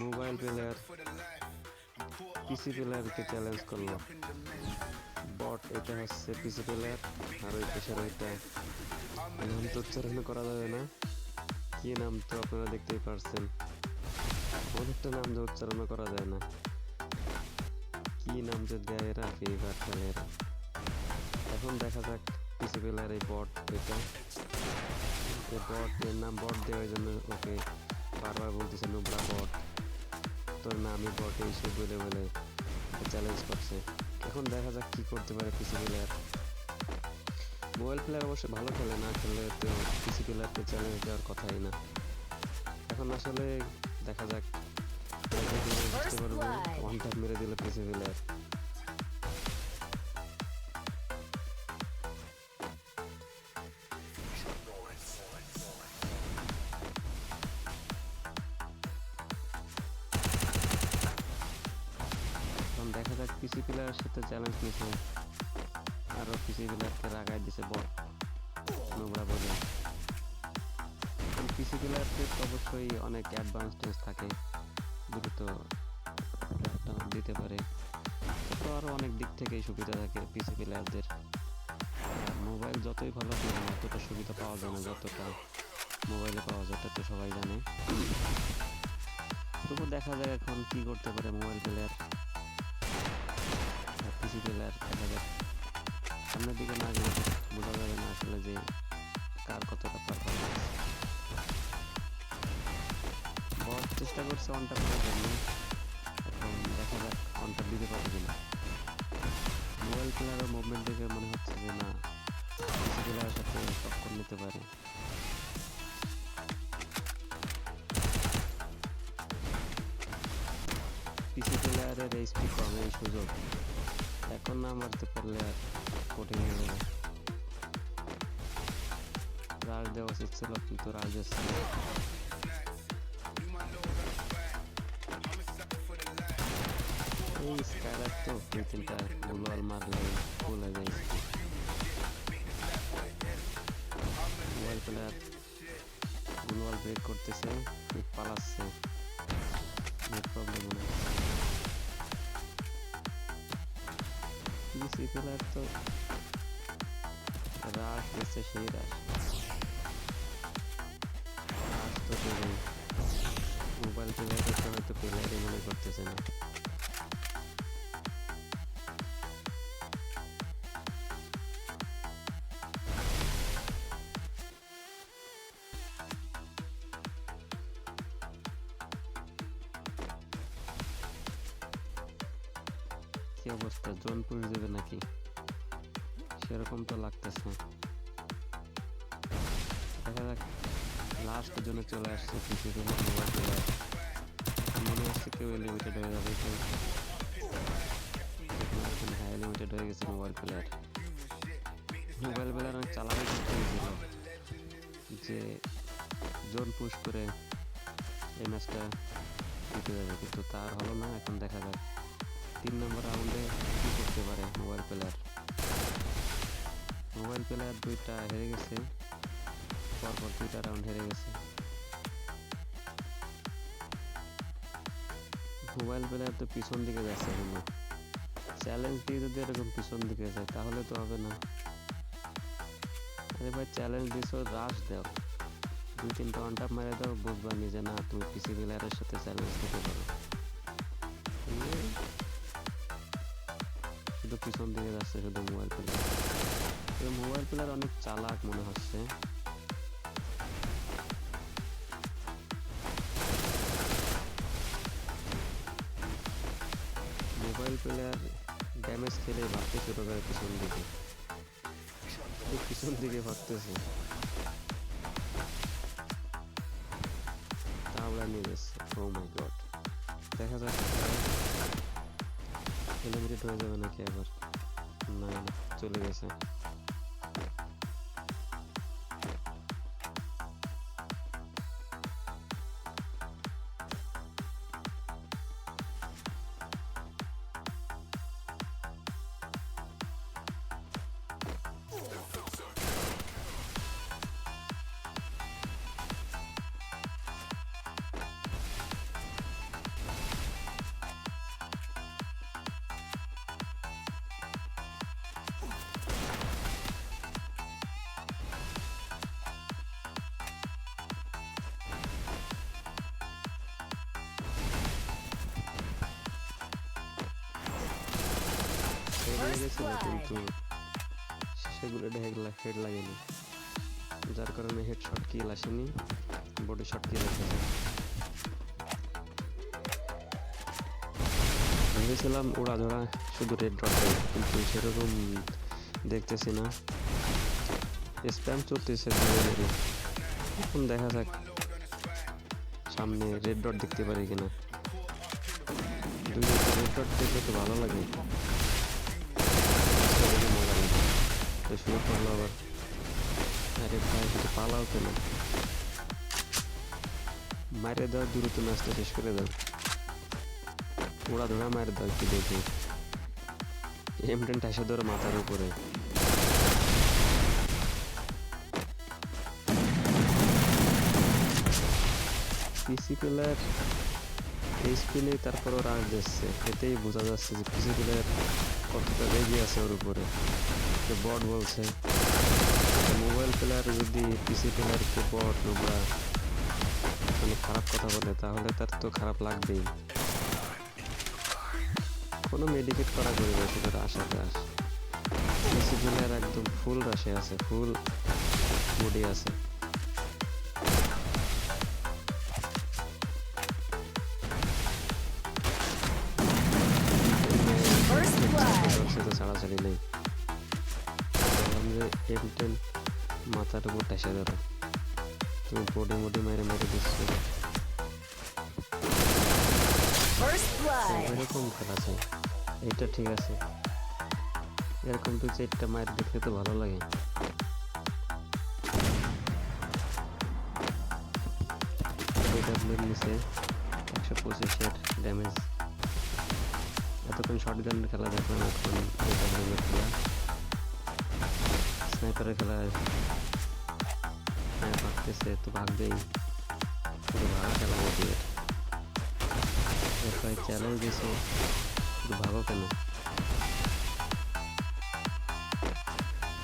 Mobile player পিসি প্লেয়ারকে challenge করল। বট এটা হচ্ছে পিসি প্লেয়ার আর ওই পেশার ওইটা নাম তো উচ্চারণ করা যাবে না। কি নাম তো আপনারা দেখতেই পারছেন? অনেকটা নাম যে উচ্চারণ করা যায় না। কি নাম যে দেয় এরা? ফ্রি ফায়ার খেলে এরা। এখন দেখা যাক পিসি প্লেয়ার এই বট এটা। বট এর নাম বট দেওয়ার জন্য ওকে বারবার বলতেছে, নোবরা বট, তোর নামই বট, এই সে বলে বলে চ্যালেঞ্জ করছে। এখন দেখা যাক কি করতে পারে পিসি প্লেয়ার মোবাইল প্লেয়ার অবশ্য ভালো খেলে, না খেলে তো পিসি প্লেয়ারকে চ্যালেঞ্জ দেওয়ার কথাই না। এখন আসলে দেখা যাক। বুঝতে পারব ওয়ান টাইম মেরে দিল পিসি প্লেয়ার দেখা যাক পিসি প্লেয়ারের সাথে চ্যালেঞ্জ নিয়েছে আরও পিসি প্লেয়ারকে রাগাই দিছে বট নোংরা বলে। পিসি প্লেয়ারকে অবশ্যই অনেক অ্যাডভান্সটেজ থাকে। দ্রুত দিতে পারে। তো আরও অনেক দিক থেকেই সুবিধা থাকে পিসি প্লেয়ারদের মোবাইল যতই ভালো অতটা সুবিধা পাওয়া যায় না যতটা মোবাইলে পাওয়া যায়, তা তো সবাই জানে। তবু দেখা যায় এখন কি করতে পারে মোবাইল প্লেয়ার পিসি প্লেয়ার দেখা যাক। সামনের দিকে না গেলে বোঝা যাবে না আসলে যে কার কতটা পারফরমেন্স বস চেষ্টা করছে অনটা করার জন্য। এখন দেখা যাক অনটা দিতে পারবে কিনা। মোবাইল প্লেয়ারের মুভমেন্ট দেখে মনে হচ্ছে যে না পিসি প্লেয়ারের সাথে টক্কর নিতে পারে। পিসি প্লেয়ারের এইচপি কম এই সুযোগ। এখন না মারতে পারলে আর কঠিন হয়ে যাবে রাজ দেওয়া উচিত ছিল কিন্তু রাজ যাচ্ছে না এই স্কাইলার তো দুই তিনটা গুলোয়াল মারলে ফুল হয়ে যায় মোবাইল প্লেয়ার গুলোয়াল ব্রেক করতেছে ঠিক পালাচ্ছে নেট প্রবলেম মনে হচ্ছে পিসি প্লেয়ার তো রাশ দিচ্ছে সেই রাশ রাশ তো মোবাইল প্লেয়ারটা তো হয়তো প্লেয়ারই মনে করতেছে না জোন পুশ দেবে নাকি? সেরকম তো লাগতেছে দেখা যাক লাস্ট জন্য চলে আসছে প্লেয়ার মনে হচ্ছে কেউ লিমিটেড হয়ে যাবে, কেউ হ্যাঁ লিমিটেড হয়ে গেছে মোবাইল প্লেয়ার মোবাইল প্লেয়ার অনেক চালানো হয়েছিল। যে জোন পুশ করে এই ম্যাচটা জিতে যাবে, কিন্তু তার হলো না, এখন দেখা যাক। তিন নম্বর রাউন্ডে কী করতে পারে মোবাইল প্লেয়ার মোবাইল প্লেয়ার দুইটা হেরে গেছে। পরপর দুইটা রাউন্ড হেরে গেছে। মোবাইল প্লেয়ার তো পিছন দিকে যাচ্ছে কিন্তু। চ্যালেঞ্জ দিয়ে যদি এরকম পিছন দিকে যায়, তাহলে তো হবে না। আরে ভাই চ্যালেঞ্জ দিছো রাশ দাও। দুই তিনটা টাপ মেরে দাও বুঝবা নিজে না, তুমি পিসি প্লেয়ারের সাথে চ্যালেঞ্জ দিতে পারো। শুধু পিছন দিকে যাচ্ছে, শুধু মোবাইল প্লেয়ার এই মোবাইল প্লেয়ার অনেক চালাক মনে হচ্ছে। মোবাইল প্লেয়ার ড্যামেজ খেলে ভাবতে শুরু করে পিছন দিকে। পিছন দিকে ভাবতেছে। তাহলে নিয়ে যাচ্ছে। মাই এলিমিনেট হয়ে যাবে নাকি আবার? না চলে গেছে। লেগেছিল কিন্তু সেগুলো হেড হেড লাগেনি। যার কারণে হেড শট কিল আসেনি বডি শট কিল এসেছে ভেবেছিলাম উড়াধরা শুধু রেড ডট কিন্তু সেরকম দেখতেছি না। স্প্যাম চলতেছে ধীরে ধীরে। এখন দেখা যাক সামনে রেড ডট দেখতে পারি কিনা। দুই রেড ডট দেখলে তো ভালো লাগে দেখে মজা লাগে তো শুরু করল আবার আরে ভাই কিন্তু পালাও কেন মারে দাও দ্রুত ম্যাচটা শেষ করে দাও ওরা ধরা মারে দাও একটু দেখি এম টেন ঠাসা ধরে মাথার উপরে পিসি প্লেয়ার এই স্পিনে তারপরও রান দিচ্ছে এতেই বোঝা যাচ্ছে যে পিসি প্লেয়ার কতটা রেগে আছে ওর উপরে। বট বলছে মোবাইল প্লেয়ার যদি পিসি প্লেয়ারকে বট নোংরা মানে খারাপ কথা বলে, তাহলে তার তো খারাপ লাগবেই। কোনো মেডিকেট করা করে না সেটার আশাতে আস পিসি প্লেয়ার একদম ফুল রাশে আছে ফুল বডি আছে। ছাড়াছাড়ি নেই। এম টেন মাথার উপর ঠেসে ধরো তুমি বডি মুডি মেরে মেরে দিচ্ছ এরকম খেলা চাই এইটা ঠিক আছে। এরকম দু চারটা মায়ের দেখলে তো ভালো লাগে। নিচে একশো পঁচিশের ড্যামেজ এতক্ষণ শর্ট গানের খেলা দেখলাম, এখন ডাব্লিউর খেলা। স্নাইপারের হ্যাঁ ভাগতেছে, তো ভাগবেই। ভালো খেলা মোটিভেট এরপরে চ্যালেঞ্জ দিছে। শুধু ভাগো কেন?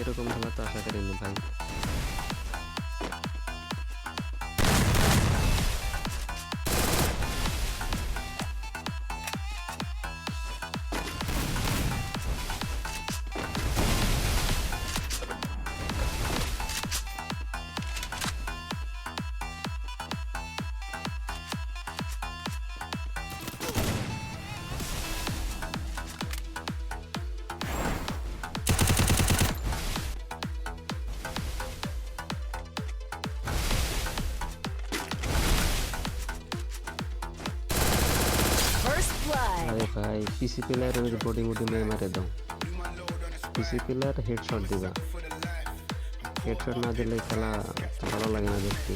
এরকম খেলা তো আশা করিনি ভাই। আরে ভাই পিসি প্লেয়ারের বডি মুডি মেরে মারে দাও। পিসি প্লেয়ার হেডশট দিবা। হেডশট না দিলে খেলা ভালো লাগে না দেখতে।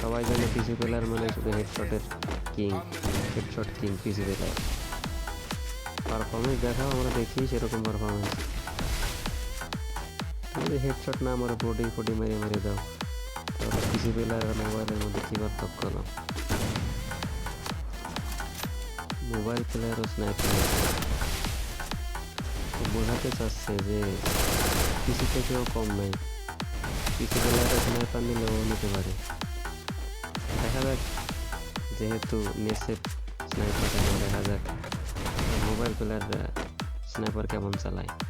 সবাই জানে পিসি প্লেয়ার মানে শুধু হেডশটের king headshot king PC player performance দেখাও, আমরা দেখি সেরকম পারফরমেন্স যদি হেডশট না, আমার বডি ফডি মেরে মেরে দাও। পিসি প্লেয়ার আর মোবাইলের মধ্যে কী পার্থক্য হলো? মোবাইল প্লেয়ার ও স্নাইপার। বোঝাতে চাচ্ছে যে পিসি থেকেও কম নাই। পিসি প্লেয়ার স্নাইপার নিলেও নিতে পারে। দেখা যাক, যেহেতু নেসে স্নাইপার দেখা যাক। মোবাইল প্লেয়াররা স্নাইপার কেমন চালায়।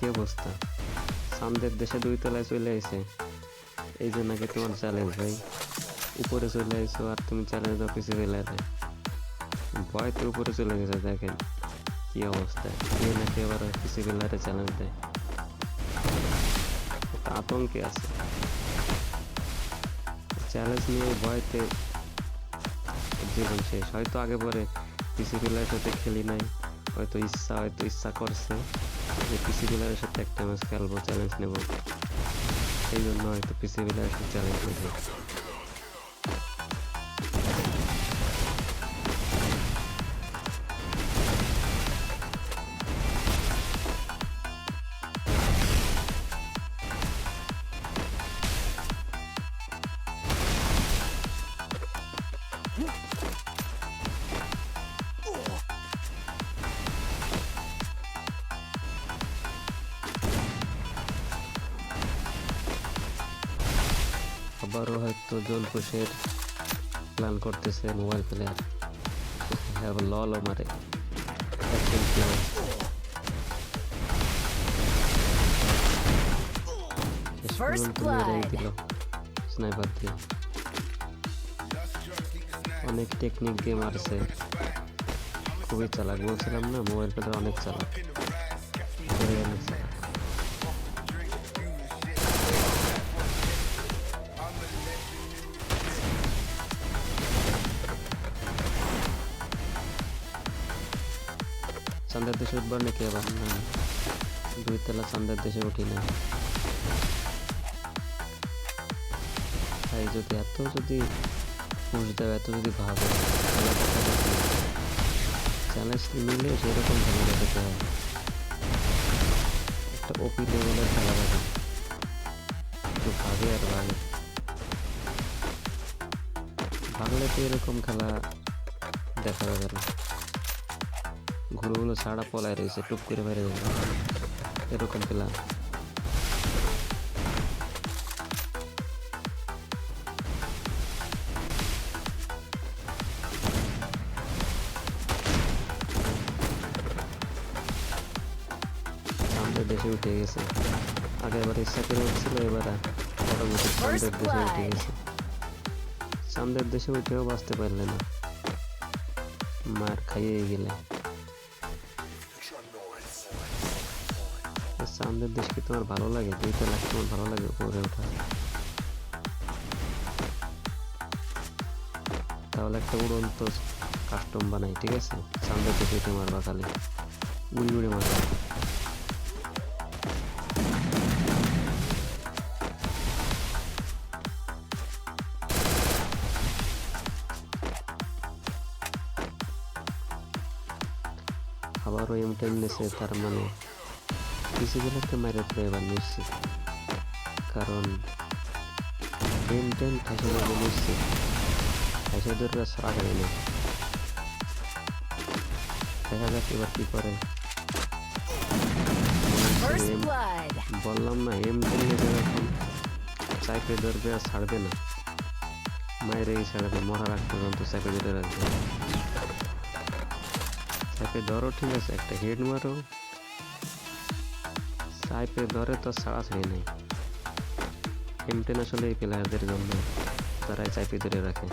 কি অবস্থা? সামদের দেশে দুই তলায় চলে আইছে। এই যে নাকি তোমার চ্যালেঞ্জ ভাই? উপরে চলে আইছো আর তুমি চ্যালেঞ্জ পিছিয়ে চলে আসে ভয়তে উপরে চলে গেছে, দেখেন কি অবস্থা। এ নাকি আবার পিছিয়ে বেলারে চ্যালেঞ্জ দেয়। আতঙ্কে আছে। চ্যালেঞ্জ নিয়ে ভয়তে জীবন শেষ। হয়তো আগে পরে পিসি প্লেয়ারের সাথে খেলি নাই, হয়তো ইচ্ছা হয়তো ইচ্ছা করছে। যে পিসি বিলারের সাথে একটা ম্যাচ খেলব চ্যালেঞ্জ নেব। এই জন্য হয়তো পিসি বিলারের সাথে চ্যালেঞ্জ নেব। আবারও হয়তো জলপুষের প্ল্যান করতেছে মোবাইল প্লেয়ার হ্যাঁ লল মারে। একজন player। শেষ First পর্যন্ত মেরেই blood. দিল স্নাইপার দিয়ে। অনেক টেকনিক দিয়ে মারছে। খুবই চালাক। বলছিলাম না মোবাইল প্লেয়ার অনেক চালাক। উঠবার নাকি আবার না দুই তলা চান্দের দেশে উঠি না। ভাই, যদি এত যদি পুষ দেয়, এত যদি ভাবে চ্যালেঞ্জ নিলে সেরকম খেলা দেখাতে হয়। একটা ওপি লেভেলের খেলা দেখা একটু ভাগে আর ভাগে। ভাগলে তো এরকম খেলা দেখা যাবে না। ঘুরগুলো ছাড়া পলায় রয়েছে টুপ করে বাইরে যাবে। এরকম প্ল্যান দেশে উঠে গেছে। আগে এবার ইচ্ছা করে উঠছিল এবার অটোমেটিক চান্দের দেশে উঠে গেছে। চান্দের দেশে উঠেও বাঁচতে পারলে না। মার খাইয়ে গেলে। চান্দের দেশ কি তোমার ভালো লাগে দুইটা লাখ তোমার ভালো লাগে উপরে ওঠা। তাহলে একটা উড়ন্ত কাস্টম বানাই, ঠিক আছে? চান্দের দেশে উঠে মারবা উড়ি উড়ে মারবা। আবারও এম টেন নেছে, তার মানে। কিছুগুলোকে মেরে তো এবার নিশ্চিত কারণ এম টেন ঠাসে যাবে নিশ্চিত ঠাসে ধরবে সরা গেলে দেখা যাক এবার কী করে. বললাম না এম টেন যখন চাইপে ধরবে আর ছাড়বে না মায়ের এই ছাড়বে মরার আগ পর্যন্ত চাইপে ধরে রাখবে চাইপে ধরো ঠিক আছে একটা হেড মারো চাইপে ধরে তো ছাড়াছাড়ি নেই ইন্টারন্যাশনাল এই প্লেয়ারদের জন্য তারাই চাইপে ধরে রাখে।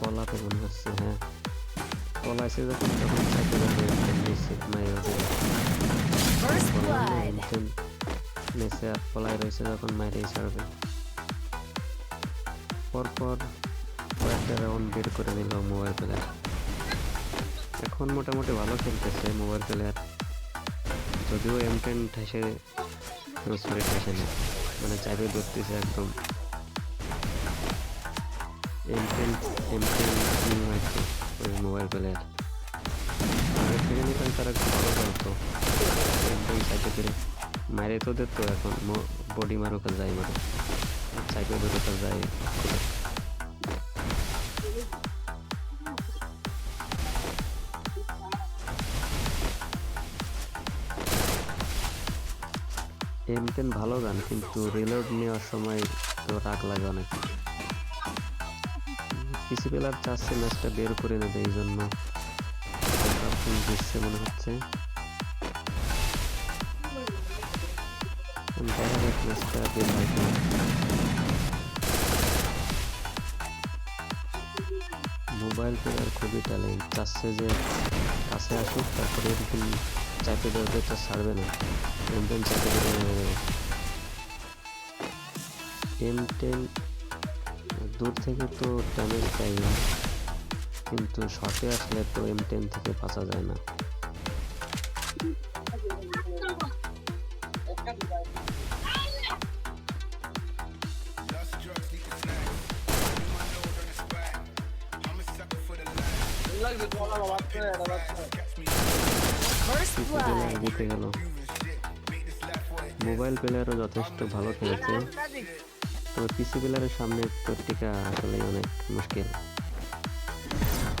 পলাতে মনে হচ্ছে হ্যাঁ। পলাইছে যখন তখন. এমটেন নেচে আর পলাই রয়েছে যখন মাইরেই ছাড়বে। পরপর কয়েকটা রাউন্ড বের করে নিল মোবাইল প্লেয়ার এখন মোটামুটি ভালো খেলতেছে মোবাইল প্লেয়ার যদিও এম টেন ঠেসে সরি ঠেসে না। মানে চাইবে ধরতেছে একদম। এম টেন এম টেন হয়েছে ওই মোবাইল প্লেয়ার তারা একটু ভালো তো এখন বডি মারো যায় মারো সাইডে ধরে কাজ যায় ভালো গান কিন্তু রিলোড নেওয়ার সময় তো রাগ লাগে অনেক। পিসি প্লেয়ার চাচ্ছে ম্যাচটা বের করে নেবে এই জন্য। দিচ্ছে মনে হচ্ছে। মোবাইল প্লেয়ার খুবই ট্যালেন্ট চাচ্ছে যে কাছে আসুক, তারপরে এরকম চাপে ধরবে তো ছাড়বে না। এম টেন চাপে ধরে এম টেন দূর থেকে তো ড্যামেজ দেয় না। কিন্তু শটে আসলে তো এম টেন থেকে বাঁচা যায় না. জিতে গেল। মোবাইল প্লেয়ারও যথেষ্ট ভালো খেলেছে। তবে পিসি প্লেয়ারের সামনে টিকা আসলেই অনেক মুশকিল।